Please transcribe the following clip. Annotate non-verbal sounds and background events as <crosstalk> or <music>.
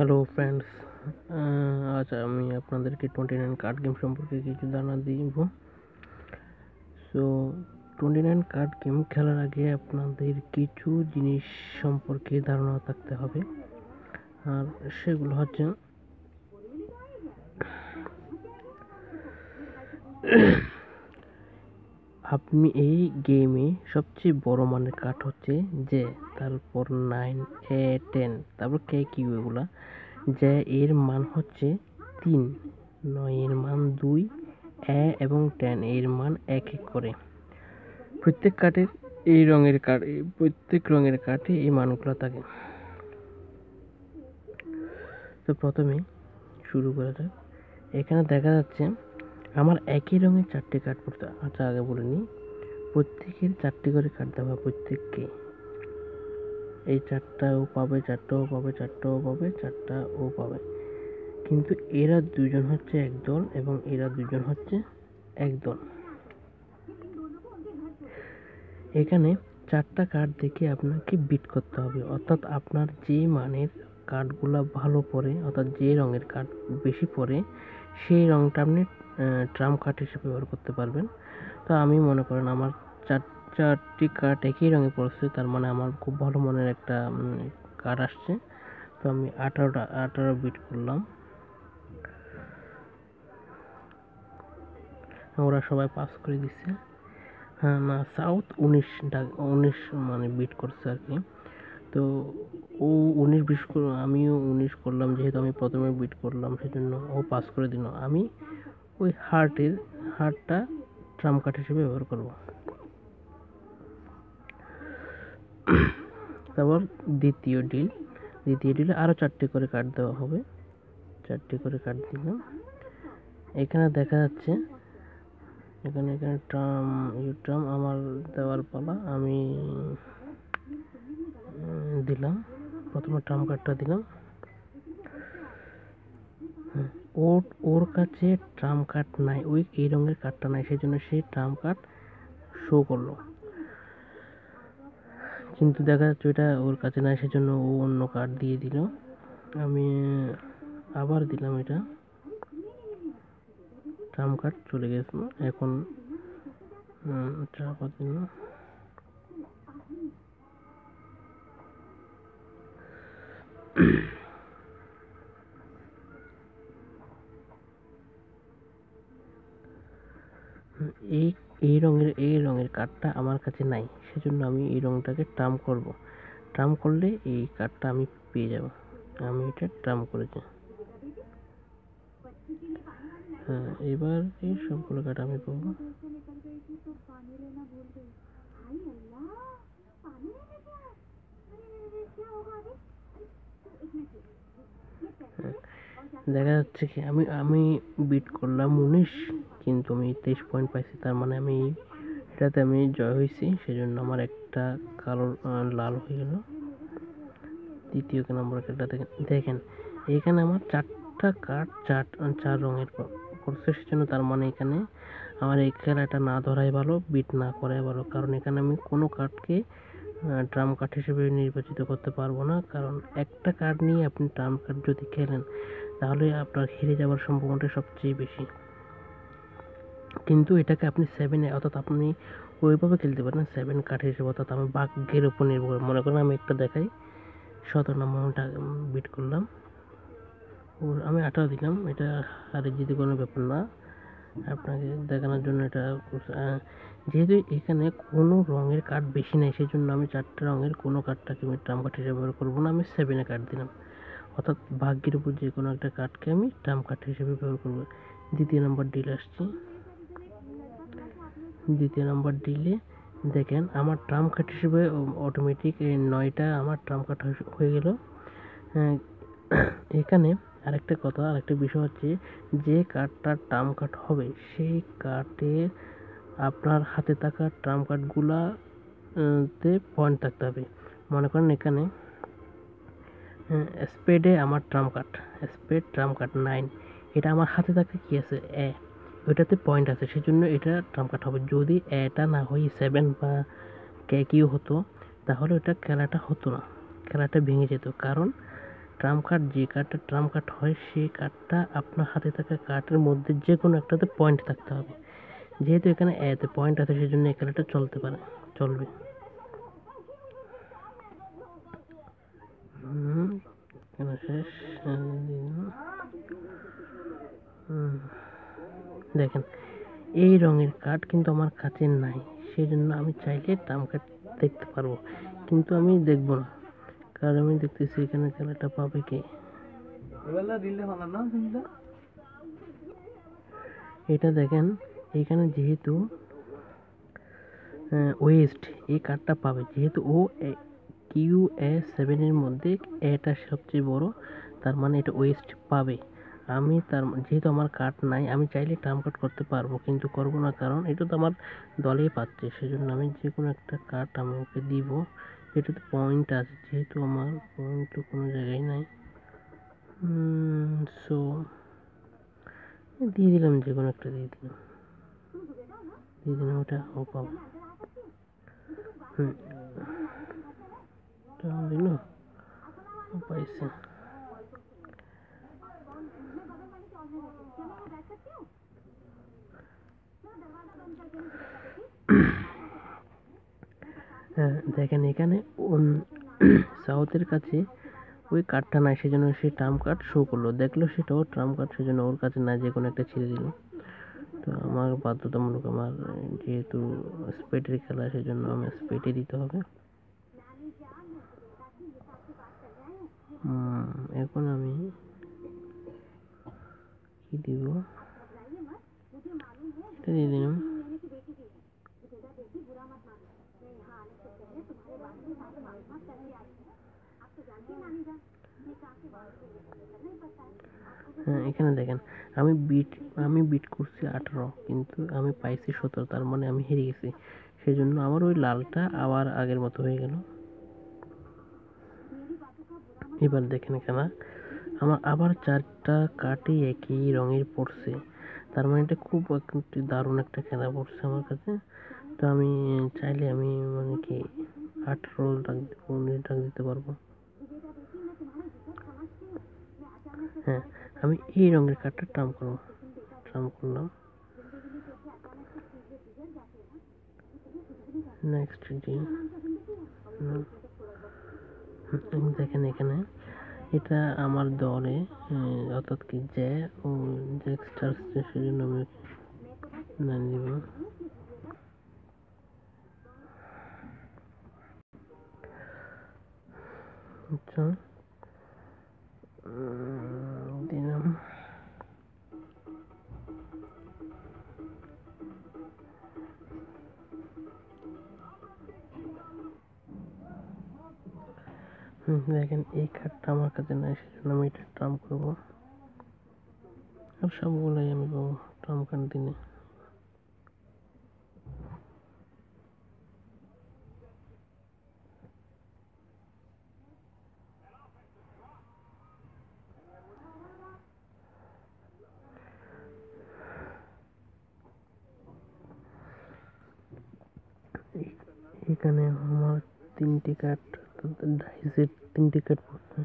Hello friends আজ আমি আপনাদেরকে টোয়েন্টি নাইন কার্ড গেম সম্পর্কে কিছু ধারণা দিব। So twenty nine card game খেলার আগে আপনাদের কিছু জিনিস সম্পর্কে ধারণা থাকতে হবে। আর সেগুলো হচ্ছে আপনি এই গেমে সবচেয়ে বড় মানের কার্ড হচ্ছে যে, তারপর নাইন, এ, টেন, তারপর কে, কিউ এগুলা। যে, এর মান হচ্ছে তিন, নয়, এর মান দুই, এ এবং টেন, এর মান এক এক করে। প্রত্যেক কার্ডের এই রঙের কার্ড প্রত্যেক রঙের কার্ডে এই মানগুলো থাকে। তো প্রথমে শুরু করা যাক। এখানে দেখা যাচ্ছে আমার একই রঙের চারটে কার্ড পড়তে। আচ্ছা আগে বলে নিই প্রত্যেকের চারটে করে কার্ড দেওয়া প্রত্যেককে। এই চারটাও পাবে চারটাও পাবে চারটাও পাবে, চারটা ও পাবে। কিন্তু এরা দুজন হচ্ছে এক দল এবং এরা দুজন হচ্ছে এক দল এখানে চারটা কার্ড দেখে আপনাকে বিট করতে হবে। অর্থাৎ আপনার যে মানের কার্ডগুলো ভালো পড়ে অর্থাৎ যে রঙের কার্ড বেশি পড়ে সেই রঙটা আপনি ট্রাম কার্ড হিসেবে ব্যবহার করতে পারবেন। তো আমি মনে করেন আমার চার, চারটি কার্ড একই রঙে পড়ছে, তার মানে আমার খুব ভালো মনের একটা কার্ড আসছে। তো আমি আঠারোটা, আঠারো বিট করলাম। ওরা সবাই পাস করে দিচ্ছে হ্যাঁ না সাউথ উনিশ উনিশ মানে বিট করছে আর কি। তো ও উনিশ বিশ আমিও উনিশ করলাম, যেহেতু আমি প্রথমে বিট করলাম, সেজন্য ও পাস করে দিল। আমি ওই হার্টের হার্টটা ট্রাম কার্ড হিসেবে ব্যবহার করব। তারপর দ্বিতীয় ডিল, দ্বিতীয় ডিলে আরও চারটে করে কার্ড দেওয়া হবে। চারটে করে কার্ড দিলাম। এখানে দেখা যাচ্ছে, এখানে এখানে ট্রাম ইউ ট্রাম আমার দেওয়ার পালা, আমি দিলাম। প্রথমে ট্রাম কার্ডটা দিলাম। ওর ওর কাছে ট্রাম কার্ড নাই, ওই এই রঙের কার্ডটা নাই সেই জন্য সে ট্রাম কার্ড শো করল। কিন্তু দেখা যাচ্ছে ওইটা ওর কাছে নাই, সেজন্য ও অন্য কার্ড দিয়ে দিল। আমি আবার দিলাম এটা। ট্রাম কার্ড চলে গেছিল এখন আবার দিলাম এই এই রঙের এই রঙের কার্ডটা আমার কাছে নাই। সেজন্য আমি এই রঙটাকে ট্রাম করব। ট্রাম করলে এই কার্ডটা আমি পেয়ে যাব। আমি এটা ট্রাম করেছি হ্যাঁ এবার এই সবগুলো কার্ড আমি পাবো। দেখা যাচ্ছে কি, আমি আমি বিট করলাম উনিশ। কিন্তু আমি তেইশ পয়েন্ট পাইছি। তার মানে আমি এটাতে আমি জয় হয়েছি সেজন্য আমার একটা কালো লাল হয়ে গেল। দ্বিতীয় নম্বর কার্ডটা দেখেন দেখেন, এখানে আমার চারটা কার্ড চার চার রঙের পড়ছে। সেজন্য তার মানে এখানে আমার এই খেলাটা না ধরাই ভালো বিট না করাই ভালো। কারণ এখানে আমি কোনো কার্ডকে ট্রাম কার্ড হিসেবে নির্বাচিত করতে পারব না। কারণ একটা কার্ড নিয়ে আপনি ট্রাম কার্ড যদি খেলেন, তাহলে আপনার হেরে যাওয়ার সম্ভাবনাটা সবচেয়ে বেশি। কিন্তু এটাকে আপনি সেভেনে অর্থাৎ আপনি ওইভাবে খেলতে পারেন সেভেন কার্ড হিসেবে অর্থাৎ আমি বাঘের উপর নির্ভর মনে করেন আমি একটা দেখাই, সতেরো নম্বরটা বিট করলাম। ওর, আমি আঠারো দিলাম, এটা আর জিতে কোনো ব্যাপার না, আপনাকে দেখানোর জন্য এটা যেহেতু এখানে কোনো রঙের কার্ড বেশি নেই সেই জন্য আমি চারটে রঙের কোনো কার্ডটাকে আমি ট্রাম কার্ড হিসেবে ব্যবহার করব না, আমি সেভেনে কার্ড দিলাম। অর্থাৎ ভাগ্যের উপর যে কোনো একটা কার্ডকে আমি ট্রাম কার্ড হিসেবে ব্যবহার করব। দ্বিতীয় নম্বর ডিল আসছি। দ্বিতীয় নম্বর ডিলে দেখেন আমার ট্রাম কার্ড হিসেবে অটোমেটিক এই নয়টা আমার ট্রাম কার্ড হয়ে গেল। এখানে আরেকটা কথা, আরেকটা বিষয় হচ্ছে যে কার্ডটা ট্রাম কার্ড হবে, সেই কার্ডের আপনার হাতে থাকা ট্রাম কার্ডগুলাতে পয়েন্ট থাকতে হবে। মনে করেন এখানে স্পেডে আমার trump card spade trump card nine এটা আমার হাতে থাকে কী আছে? এ ওইটাতে পয়েন্ট আছে সেই জন্য এটা ট্রাম কার্ড হবে। যদি এটা না হয় সেভেন বা কে কিউ হতো, তাহলে ওটা খেলাটা হতো না, খেলাটা ভেঙে যেত। কারণ ট্রাম্প কার্ড যে কার্ডটা ট্রাম্প কার্ড হয়, সেই কার্ডটা আপনার হাতে থাকা কার্ডের মধ্যে যে কোনো একটাতে পয়েন্ট থাকতে হবে। যেহেতু এখানে এতে পয়েন্ট আছে সেই জন্য এই খেলাটা চলতে পারে, চলবে। শেষ দেখেন এই রঙের কাঠ কিন্তু আমার কাছে নাই। সেই জন্য আমি চাইলে ট্রাম্প কার্ড দেখতে পারব। কিন্তু আমি দেখব না। কারণ আমি দেখতেছি এখানে খেলাটা পাবে কে? এটা দেখেন এখানে যেহেতু ওয়েস্ট এই কার্ডটা পাবে। যেহেতু ও কিউ এ সেভেনের মধ্যে এটা সবচেয়ে বড় তার মানে এটা ওয়েস্ট পাবে। আমি তার যেহেতু আমার কার্ড নাই, আমি চাইলে টার্ম কার্ড করতে পারব, কিন্তু করব না, কারণ এটা তো আমার দলেই পাচ্ছে, সেজন্য আমি যে কোনো একটা কার্ড আমি ওকে দিব, যেটাতে পয়েন্ট আছে, যেহেতু আমার পয়েন্ট তো কোনো জায়গায় নাই। সো দিয়ে দিলাম যে কোনো একটা দিয়ে দিলাম। দিয়ে দিলাম, ওটা ও পাবো। হুম পাইছে। হ্যাঁ দেখেন এখানে <clears throat> সাউথের কাছে ওই কার্ডটা নাই, সেজন্য সে ট্রাম্প কার্ড শো করল। দেখল সেটাও ট্রাম্প কার্ড সেজন্য ওর কাছে না যে কোনো একটা ছেড়ে দিল। তো আমার বাধ্যতামূলক আমার যেহেতু স্পেটের খেলা, সেজন্য আমি স্পেটে দিতে হবে। এখন আমি কি দিব? দিয়ে দিলাম। হ্যাঁ এখানে দেখেন, আমি বিট আমি বিট করছি আঠারো, কিন্তু আমি পাইছি সতেরো, তার মানে আমি হেরে গেছি। সেই জন্য আমার ওই লালটা আবার আগের মতো হয়ে গেল। এবার দেখেন এখানে, আমার আবার চারটা কাটে একই রঙের পড়ছে। তার মানে এটা খুব একটি দারুণ একটা খেলা পড়ছে আমার কাছে। তো আমি চাইলে আমি মানে কি আঠারো দিব উনিশ ডাক দিতে পারব। হ্যাঁ আমি এই রঙের কার্ডটা ট্রাম করব। ট্রাম করলাম। নেক্সট ডিল দেখেন এখানে। এটা আমার দলে অর্থাৎ কি জ্যা ও জ্যাক স্টার সেজন্য আমি না নিব আচ্ছা। দেখেন, এই কার্ডটা আমার কাছে নাই, সেজন্য আমি এটা ট্রাম করব। আর সবগুলোই আমি পাবো ট্রাম কার্ড দিলে এখানে আমার তিনটি কার্ড ডাইসের তিনটি কার্ড পড়ছে